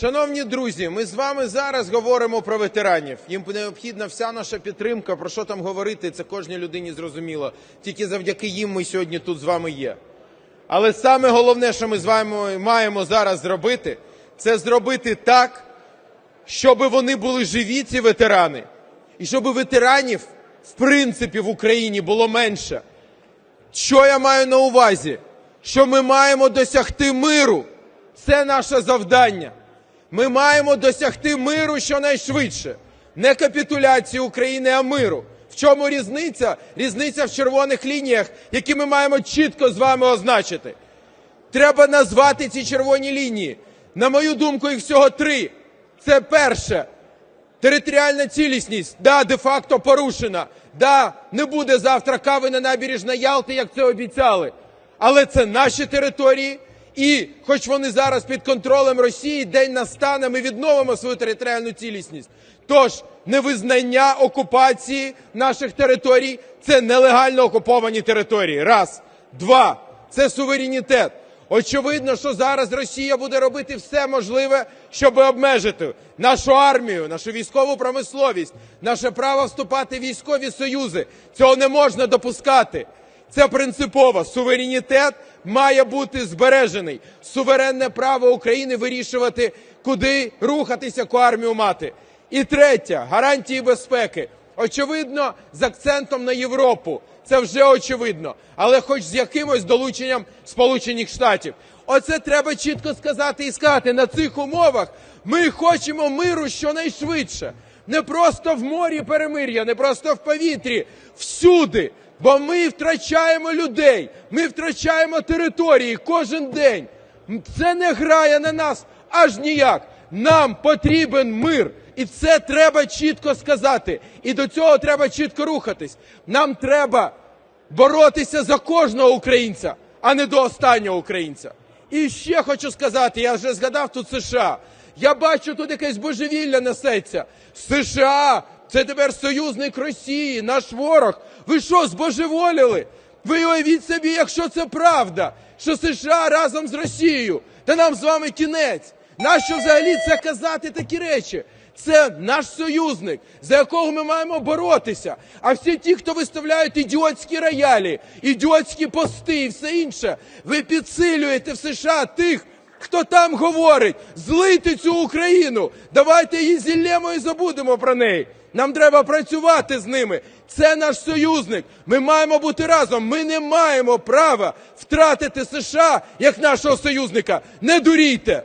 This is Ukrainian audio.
Шановні друзі, ми з вами зараз говоримо про ветеранів. Їм необхідна вся наша підтримка. Про що там говорити, це кожній людині зрозуміло. Тільки завдяки їм ми сьогодні тут з вами є. Але саме головне, що ми з вами маємо зараз зробити, це зробити так, щоб вони були живі, ці ветерани, і щоб ветеранів, в принципі, в Україні було менше. Що я маю на увазі? Що ми маємо досягти миру. Це наше завдання. Ми маємо досягти миру щонайшвидше. Не капітуляції України, а миру. В чому різниця? Різниця в червоних лініях, які ми маємо чітко з вами означити. Треба назвати ці червоні лінії. На мою думку, їх всього три. Це перше. Територіальна цілісність, да, де-факто порушена. Да, не буде завтра кави на набережній Ялти, як це обіцяли. Але це наші території. І, хоч вони зараз під контролем Росії, день настане, ми відновимо свою територіальну цілісність. Тож невизнання окупації наших територій це нелегально окуповані території. Раз. Два. Це суверенітет. Очевидно, що зараз Росія буде робити все можливе, щоб обмежити нашу армію, нашу військову промисловість, наше право вступати в військові союзи. Цього не можна допускати. Це принципово. Суверенітет має бути збережений. Суверенне право України вирішувати, куди рухатися, яку армію мати. І третє гарантії безпеки. Очевидно, з акцентом на Європу. Це вже очевидно, але хоч з якимось долученням Сполучених Штатів. Оце треба чітко сказати і сказати. На цих умовах ми хочемо миру щонайшвидше. Не просто в морі перемир'я, не просто в повітрі, всюди. Бо ми втрачаємо людей, ми втрачаємо території кожен день. Це не грає на нас аж ніяк. Нам потрібен мир. І це треба чітко сказати. І до цього треба чітко рухатись. Нам треба боротися за кожного українця, а не до останнього українця. І ще хочу сказати: я вже згадав тут США. Я бачу, тут якесь божевілля несеться. США це тепер союзник Росії, наш ворог. Ви що, збожеволіли? Ви уявіть собі, якщо це правда, що США разом з Росією, та нам з вами кінець. Нащо взагалі це казати такі речі? Це наш союзник, за якого ми маємо боротися. А всі ті, хто виставляють ідіотські роялі, ідіотські пости і все інше, ви підсилюєте в США тих, хто там говорить, злити цю Україну. Давайте її зіллємо і забудемо про неї. Нам треба працювати з ними. Це наш союзник. Ми маємо бути разом. Ми не маємо права втратити США як нашого союзника. Не дурійте.